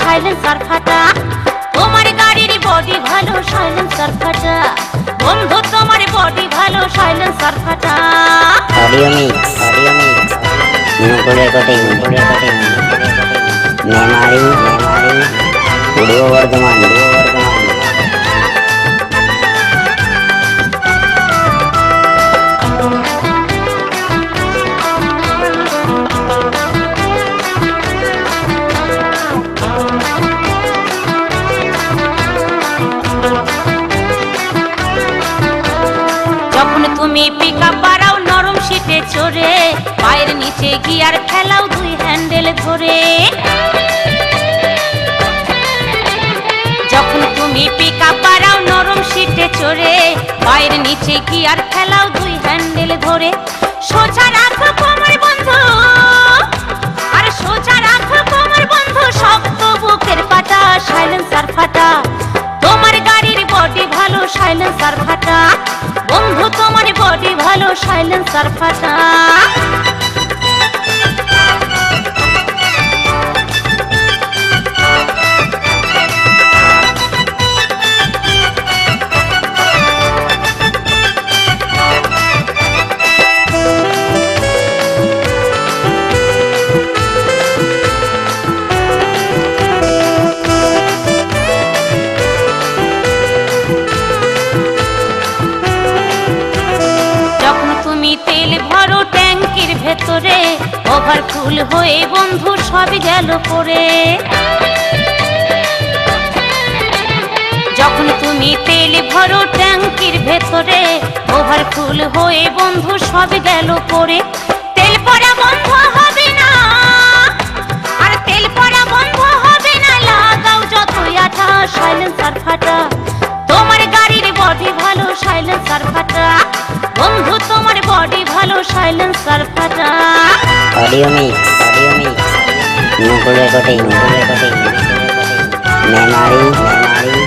Silencer ফাটা তোমার গাড়ির বডি ভালো সাইলেন্সার ফাটা বন্ধু, তোমার বডি ভালো সাইলেন্সার ফাটা audio mix audio mix Nupur recording memory memory. Purba Bardhaman Purba Bardhaman যখন তুমি পিকা পাড়াও নরম শীতে চড়ে। পায়ের নিচে গিয়ার খেলাও দুই হ্যান্ডেল ধরে। যখন তুমি পিকা আপ বাড়াও নরম শীতে চড়ে, পায়ের নিচে গিয়ার খেলাও দুই হ্যান্ডেল ধরে। সোজা রাখো সাইলেন্সার ফাটা। তেল ভরো ট্যাঙ্কির ভেতরে ওভারফুল হয়ে বন্ধু সব গেল পরে যখন তুমি তেল ভরো ট্যাঙ্কির ভেতরে ওভারফুল হয়ে বন্ধু সব গেল পরে তেল পড়া বন্ধ হবে Padiumi, Padiumi, Mukule Koti, Mukule Koti, Memari, Memari,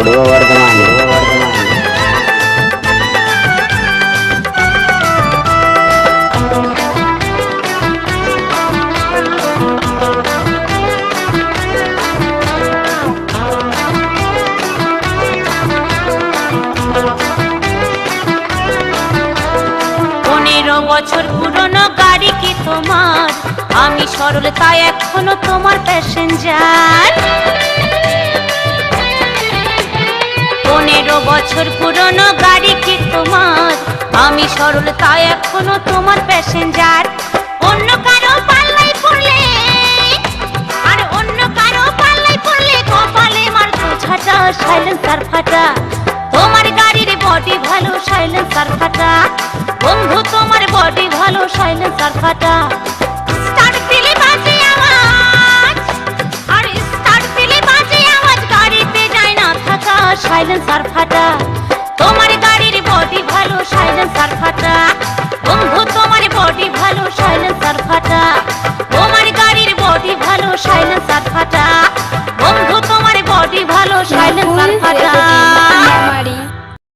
Uduwa Vardhamani, Uduwa Vardhamani. বছর পুরনো গাড়ি কি তোমার? আমি সরল, তাই এখনও তোমার প্যাসেঞ্জার পনেরো বছর পুরনো গাড়ি কি তোমার? আমি সরল, তাই এখনও তোমার প্যাসেঞ্জার অন্য কারও পাল্লাই পড়লে, আর অন্য কারও পাল্লাই পড়লে কপালে মার ঝাঁটা সাইলেন্সার ফাটা। তোমার গাড়ির বডি ভালো সাইলেন্সার ফাটা। বন্ধু, তোমার বডি ভালো সাইলেন্সার ফাটা। আর গাড়িতে ফাটা। তোমার গাড়ির বডি ভালো সাইলেন্সার ফাটা।